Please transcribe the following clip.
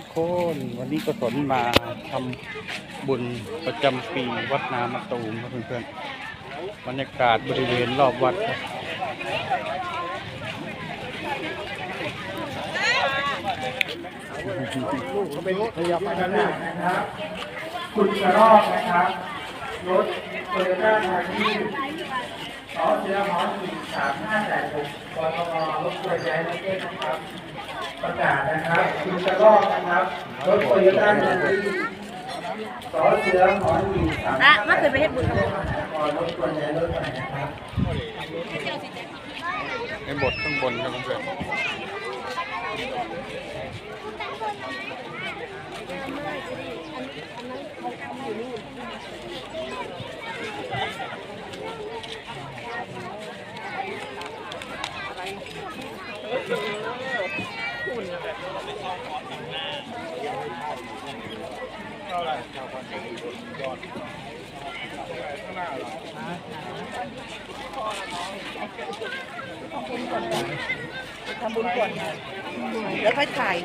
ทุกคนวันนี้ก็สนมาทำบุญประจำปีวัดนามะตูมครับเพื่อนๆบรรยากาศบริเวณรอบวัดครับนะครับคุณกระรอกนะครับรถโตโยต้าไทที่สอเสือหอสี่สามห้าแปดหกกทมรถตัวใหญ่ประเทศนะครับ นะครับคุณกระรอกนะครับรถโตโยต้าไทที่สอเสือหอสี่สามอะเมื่อคืนไปเฮ็ดบุญกับรถตัวใหญ่รถใหญ่นะครับในบทข้างบนครับเพื่อน เท่าไหร่เท่าไหร่ยอดข้างหน้าหรอทำบุญก่อนแล้วค่อยถ่าย